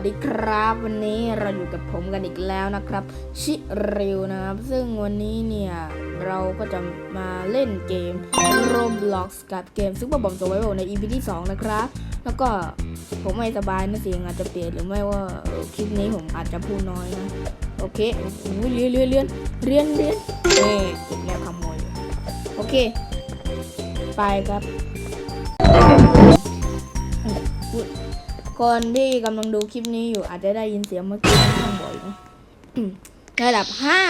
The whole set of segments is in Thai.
วัสดีครับวันนี้เราอยู่กับผมกันอีกแล้วนะครับ ชิริวนะครับ ซึ่งวันนี้เนี่ย เราก็จะมาเล่นเกม Roblox กับเกม Super Bomb Survival ใน EP ที่ 2 นะครับ แล้วก็ผมไม่สบายนะเสียงอาจจะเปลี่ยนหรือไม่ว่าคลิปนี้ผมอาจจะพูดน้อยนะ โอเคอุ๊ยเรียนเรียนเรียนเรียนเรียนเอ๊เก็บแล้วขโมยโอเค ไปครับ คนที่กำลังดูคลิปนี้อยู่อาจจะได้ยินเสียงเมื่อกี้ข้างบ่อยนะระดับห้า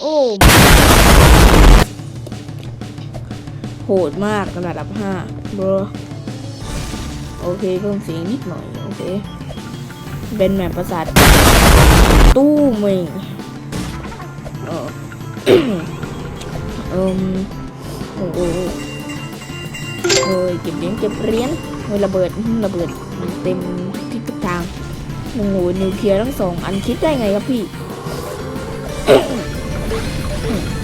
โอ้โหดมากระดับห้าเบอร์โอเคเพิ่มเสียงนิดหน่อย โอเค เป็นแบบประสาทตู้เมงเออเอมโอ้โหเอ้ยเก็บเหรียญเก็บเหรียญ เฮ้ยระเบิดระเบิดเต็มทิศทางโอ้โหนิวเคลียร์ทั้งสองอันคิดได้ไงครับพี่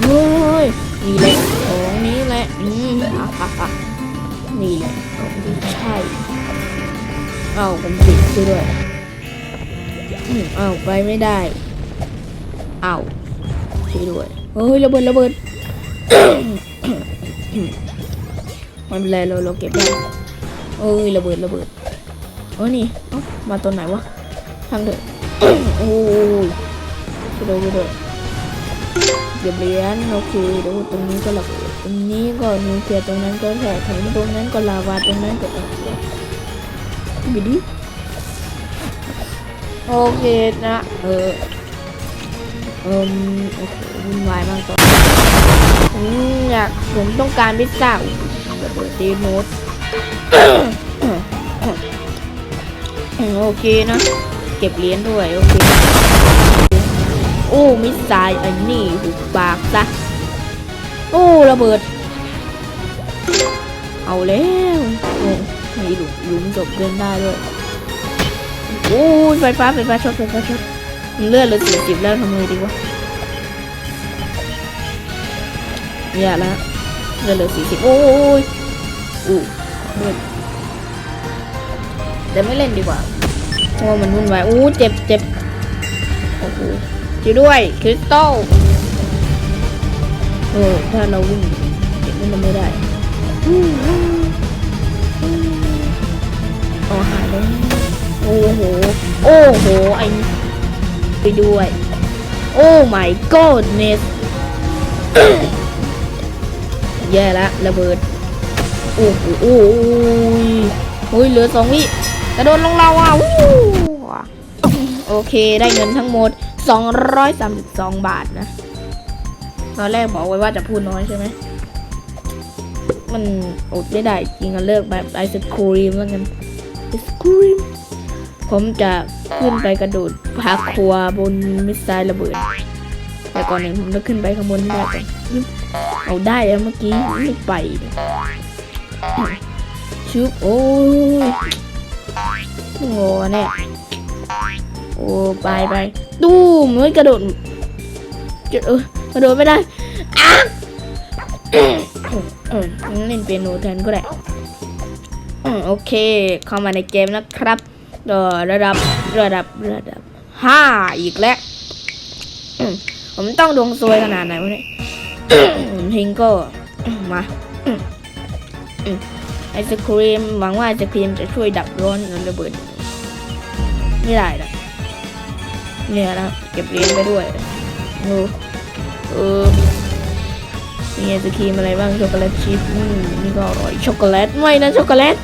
เฮ้ยนี่แหละของนี้แหละอืมอะอะอะนี่แหละของที่ใช่เอาผมติดด้วยอืมเอาไปไม่ได้เอาช่วยด้วยเฮ้ยระเบิดระเบิดมันเป็นไรเราเราเก็บได้ เอ้ยระเบิดระเบิดเออนี่เอ้ามาตอนไหนวะทางเถอะโอ้ยกระโดดกระโดดเก็บเหรียญโอเคเดี๋ยวตรงนี้ก็ระเบิดตรงนี้ก็นิวเคลียร์ตรงนั้นก็แถบถึงตรงนั้นก็ลาวาตรงนั้นก็เออบิดิโอเคนะ เออเอมโอ้โหวุ่นวายมากตอนผมอยากผมต้องการพิซซ่าระเบิดเดโมด โอเคนะ เก็บเหรียญด้วย โอเค โอ้มิสไซล์อันนี้หุบปากซะ โอ้ระเบิด เอาแล้วโอ้มีหลุมหลุมศพเดินได้ด้วยโอ้ไฟฟ้าไฟฟ้าช็อตไฟฟ้าช็อตเลือดเหลือสี่สิบแล้วทำไงดีวะเนี่ยแล้วเลือดเหลือสี่สิบโอ้ยอู้ เลืดแต่ไม่เล่นดีกว่าเพราะมันวุ่นวายอู้เจ็บเจ็บโอ้โหช่วยด้วยคริสตัลโอ้ถ้าเราวิ่งเก็บมันไม่ได้อ๋อหายแล้วโอ้โห โอ้โห ไอ้ไปด้วย โอ้ my goodness แย่ละระเบิด โอ้โหโอ้ยโอ้ยเหลือสองวิกระโดดลงเราอะโอเคได้เงินทั้งหมด 232 บาทนะตอนแรกบอกไว้ว่าจะพูดน้อยใช่ไหม มันอดไม่ได้จริงอะเลิกแบบไอศครีมแล้วกันไอศครีมผมจะขึ้นไปกระโดดพาครัวบนมิสไซล์ระเบิด แต่ก่อนหนึ่งผมต้องขึ้นไปข้างบนให้ได้ก่อนเอาได้แล้วเมื่อกี้ไม่ไป ชุบโอ้โง่เนี่ยโอ้ไปไปตู้มเฮ้ยกระโดดจุดเออกระโดดไม่ได้อ้าเออเล่นเปียโนแทนก็ได้โอเค เข้ามาในเกมนะครับเออระดับระดับระดับห้าอีกแล้วผมต้องดวงซวยขนาดไหนวะเนี่ยทิงก็มา ไอศครีมหวังว่าไอศครีมจะช่วยดับร้อนระเบิด ไม่ได้ละเนี่ยนะเก็บเหรียญไปด้วยโอ้เออมีไอศครีมอะไรบ้าง ช็อกโกแลตชิพอืมนี่ก็อร่อย ช็อกโกแลต ไม่นะ ช็อกโกแลต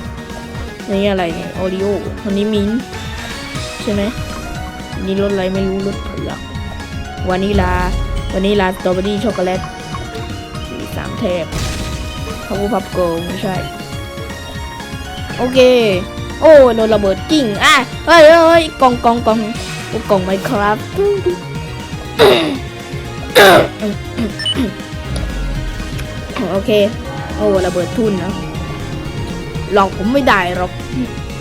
นี่อะไรเนี่ยโอริโอวันนี้มิ้นใช่ไหมนี่รสอะไรไม่รู้รสเผือกวานิลาวานิลาสตรอเบอรี่ช็อกโกแลตสีสามแทบาพูดพับโกงไม่ใช่ โอเค โอ้โดนระเบิดกิ่งอะเฮ้ยเฮ้ยกองกองกองโอ้กองไหมครับโอเค โอ้ระเบิดทุนนะหลอกผมไม่ได้หรอก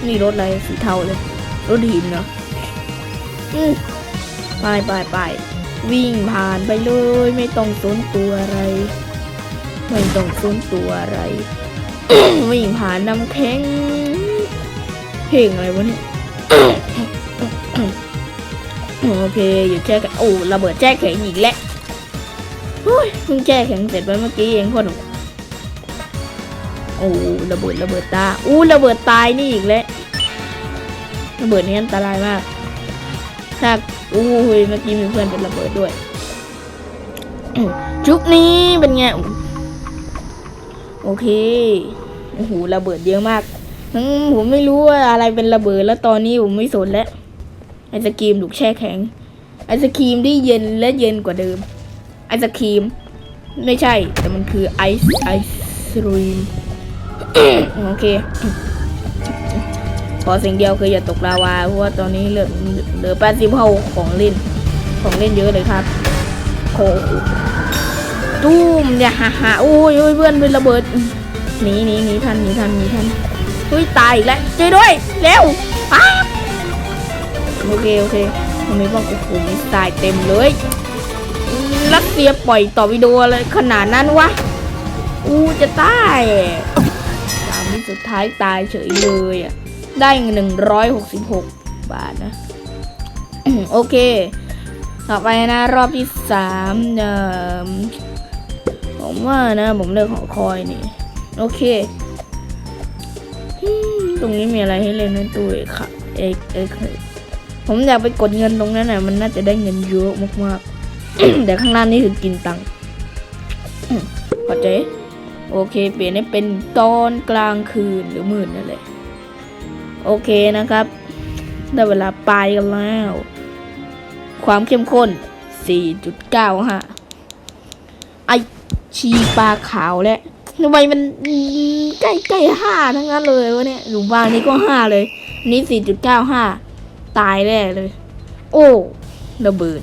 นี่รถอะไรสีเทาเลย รถหินเนาะไปไปไปวิ่งผ่านไปเลย ไม่ต้องสนตัวอะไร ไม่ต้องสนตัวอะไร วิ่งผ่านน้ำแข็ง เพลงอะไรวะเนี่ย โอเค อยู่แช่แข็งโอ้ระเบิดแช่แข็งอีกแล้วโอ้ยเพิ่งแช่แข็งเสร็จไปเมื่อกี้เองพ่อหนุ่มโอ้ระเบิดระเบิดตาอู้ระเบิดตายนี่อีกแล้วระเบิดนี้อันตรายมาก ถ้าอู้ยเมื่อกี้มีเพื่อนเป็นระเบิดด้วยจุกนี้เป็นไง โอเคโอ้โหระเบิดเยอะมากผมไม่รู้ว่าอะไรเป็นระเบิดแล้วตอนนี้ผมไม่สนแล้วไอศครีมถูกแช่แข็งไอศครีมที่เย็นและเย็นกว่าเดิมไอศครีม ไม่ใช่ แต่มันคือไอซ์ไอศครีมโอเคขอสิ่งเดียวคืออย่าตกลาวาเพราะว่าตอนนี้เหลือเหลือแปดสิบเท่าของเล่นของเล่นเยอะเลยครับโอ้โห ตุ้มเนี่ยฮ่าฮ่าโอ้ยโอ้ยเพื่อนเป็นระเบิดหนีหนีหนีทันหนีทันหนีทันเฮ้ยตายอีกแล้วช่วยด้วยเร็วอ้าโอเคโอเคตรงนี้บอกโอ้โหมีตายเต็มเลยรัสเซียปล่อยต่อวิดีโออะไรขนาดนั้นวะอู้จะตายสามที่สุดท้ายตายเฉยเลยอะได้หนึ่งร้อยหกสิบหกบาทนะโอเค ต่อไปนะรอบที่สามเอ่อ ผมว่านะ ผมเลือกหอคอยนี่ โอเค ตรงนี้มีอะไรให้เล่นในตู้เอกค่ะเอกเอกผมอยากไปกดเงินตรงนั้นน่ะมันน่าจะได้เงินเยอะมากๆแต่ข้างล่างนี่คือกินตังค์พอใจโอเค เปลี่ยนให้เป็นตอนกลางคืนหรือมืดนั่นแหละโอเคนะครับ ได้เวลาไปกันแล้ว ความเข้มข้น 4.9ฮะ ชีปลาขาวและทำไมมันใกล้ใกล้ห้าทั้งนั้นเลยวะเนี่ยหลุมวางนี้ก็ห้าเลยอันนี้4.95ตายแน่เลย โอ้ระเบิด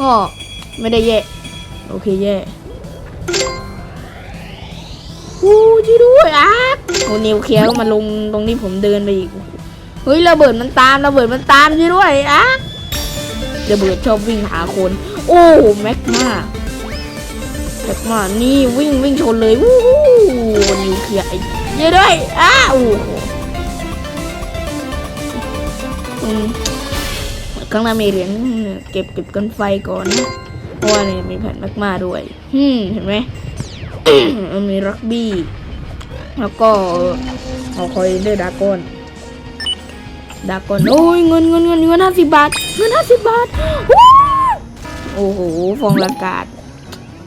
ก็ไม่ได้แย่ โอเคแย่โอ้ช่วยด้วยอะโอ้นิวเคลียร์มาลงตรงนี้ผมเดินไปอีก เฮ้ยระเบิดมันตามระเบิดมันตามช่วยด้วยอะระเบิดชอบวิ่งหาคน โอ้แม็กมา แม็กมานี่วิ่งวิ่งชนเลยวู้ฮู้นิวเคลียร์ไอ้ช่วยด้วยอ้าโอ้โหอืมข้างหน้ามีเหรียญเก็บเก็บกันไฟก่อนเพราะว่าเนี่ยมีแผ่นม็กมาด้วยอืมเห็นไหมมีรักบี้ แล้วก็เอาคอยด้วยดากอนดากอนโอ้ยเงินเงินเงินเงินห้าสิบบาทเงินห้าสิบบาทโอ้โหฟองอากาศ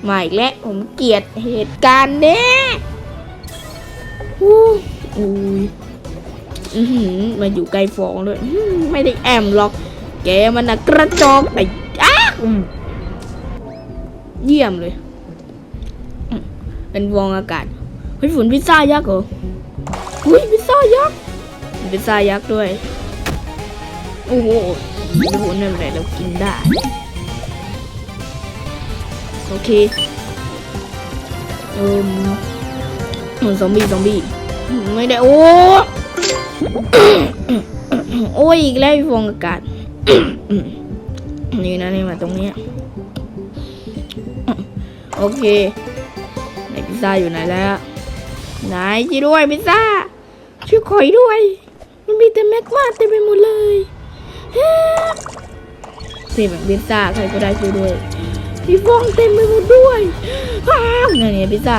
มาอีกแล้วผมเกลียดเหตุการณ์เนี้ยวู้อุ้ยอือหือมาอยู่ใกล้ฟองเลยไม่ได้แอมหรอก แกมันนะกระจอกไอ้อ้าเยี่ยมเลย เป็นวงอากาศเฮ้ยฝนพิซซ่ายักษ์เหรอเฮ้ยพิซซ่ายักษ์พิซซ่ายักษ์ด้วย โอ้โหไม่รู้นั่นแหละเรากินได้ โอเคเอิมซอมบี้ซอมบี้ไม่ได้ โอ้โอ้ยอีกแล้วฟองอากาศนี่นะนี่มาตรงเนี้ยโอเคไหนพิซซ่าอยู่ไหนแล้วไหนจีด้วยพิซซ่าช่วยขอยด้วย มันมีแต่แม็กมาเต็มไปหมดเลยเฮ้สิแบบพิซซ่าใครก็ได้ช่วยด้วย มีฟองเต็มไปหมดด้วยว้าวนี่นี่พิซซ่า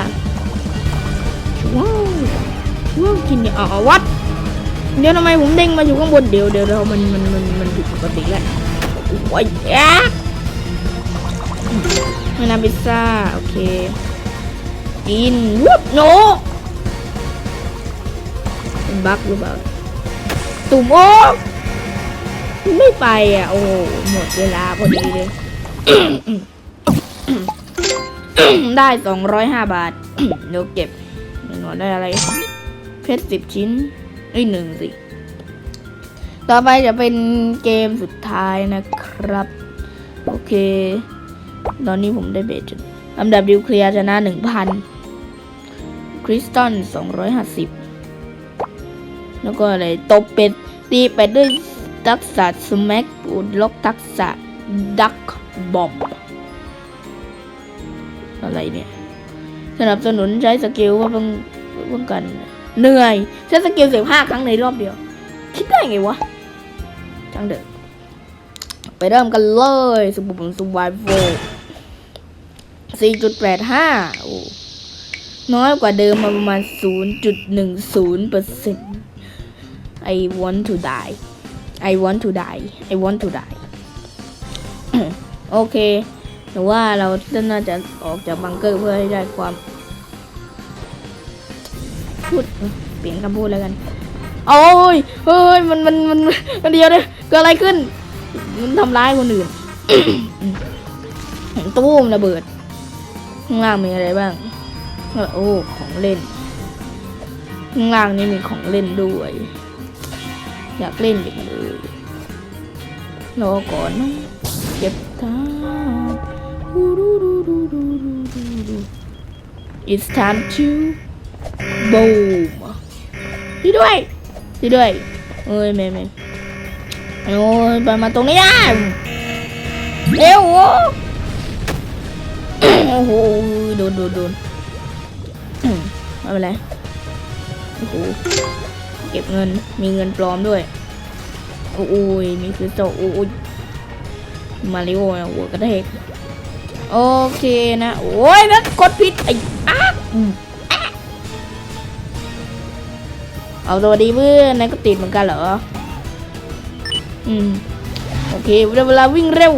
ว้าวว้าวกินเนี่ยอ๋อวัด เดี๋ยวทำไมผมเด้งมาอยู่ข้างบนเดี๋ยวเดี๋ยวเดี๋ยวมันมันมันมันผิดปกติแล้วโอ้ยแอ๊ะไม่นาพิซซ่าโอเคกินวุบโนเป็นบั๊กหรือเปล่าตุ่มโอ้ไม่ไปอะ โอ้หมดเวลาพอดีเลย ได้สองร้อยห้าบาท เดี๋ยวเก็บหนึ่งหน่อยได้อะไร เพชรสิบชิ้นเอ้หนึ่งสิ ต่อไปจะเป็นเกมสุดท้ายนะครับ โอเค ตอนนี้ผมได้เบสจุดลำดับดิวเคลียร์ชนะหนึ่งพันคริสตัน250แล้วก็อะไรตบเป็ด ตีเป็ดด้วยทักษะสแม็กปูดล็อกทักษะดักบอม อะไรเนี่ย สนับสนุนใช้สกิลว่าป้องป้องกัน เหนื่อยใช้สกิล15ครั้งในรอบเดียว คิดได้ไงวะจังเด็กไปเริ่มกันเลยสุบุมสุวายโฟ4.85โอ้น้อยกว่าเดิมมาประมาณ 0.10เปอร์เซ็นต์ I want to die I want to die I want to die โอเค แต่ว่าเราน่าจะออกจากบังเกอร์เพื่อให้ได้ความ พูดเปลี่ยนคำพูดแล้วกัน โอ้ยเฮ้ยมันมันมันมันเดียวเลยเกิดอะไรขึ้น มันทำร้ายคนอื่นตู้มระเบิด ข้างล่างมีอะไรบ้าง โอ้ของเล่น ข้างล่างนี่มีของเล่นด้วย อยากเล่นอีกเลยรอก่อนนะเก็บท่า It's time to boom ช่ด้วยช่ด้วยเอ้ยแม่แม่โอ้ยไปมาตรงนี้อะเร็วโอ้โหโดนโดนโดนไม่เป็นไรโอ้โหเก็บเงินมีเงินปลอมด้วยโอ้ยมีคือโตโอ้ยมาริโอนะหัวกระเทก โอเคนะ โอ้ยแล้วกดผิดไอ้อ้าเอาตัวดีเพื่อนนายก็ติดเหมือนกันเหรอ อืม โอเค เวลาวิ่งเร็ว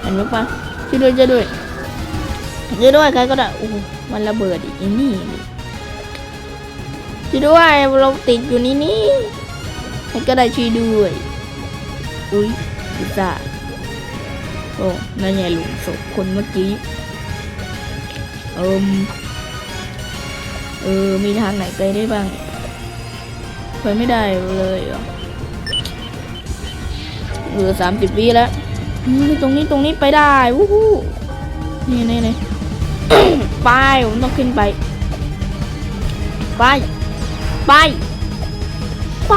เห็นไหมปะช่วยด้วยช่วยด้วยช่วยด้วยใครก็ได้โอ้มันระเบิดอีกนี่นี่ช่วยด้วยเราติดอยู่นี่นี่ใครก็ได้ช่วยด้วย อุ้ยพิซซ่า โอ้นั่นไงหลุมศพคนเมื่อกี้ เอิมเออ มีทางไหนไปได้บ้าง ไปไม่ได้เลยเหรอเหลือสามสิบวิแล้ว ตรงนี้ตรงนี้ไปได้วู้ฮู้นี่นี่นี่ไปผมต้องขึ้นไป ไป ไป ไป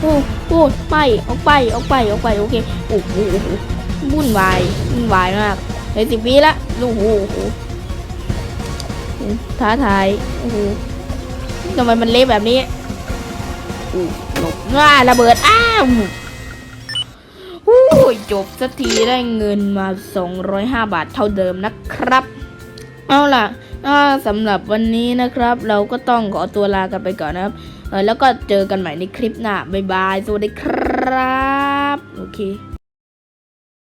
โอ้โอ้ไป ออกไป ออกไป ออกไป โอเค โอ้โห วุ่นวายวุ่นวายมากเลยสิบวิละโอ้โหโอ้โหท้าทายโอ้โหทำไมมันเละแบบนี้อู้หลบง่าระเบิดอ้าวฮู้จบสักทีได้เงินมา 205 บาทเท่าเดิมนะครับ เอาล่ะสำหรับวันนี้นะครับ เราก็ต้องขอตัวลากันไปก่อนนะครับแล้วก็เจอกันใหม่ในคลิปหน้าบ๊ายบาย สวัสดีครับ โอเค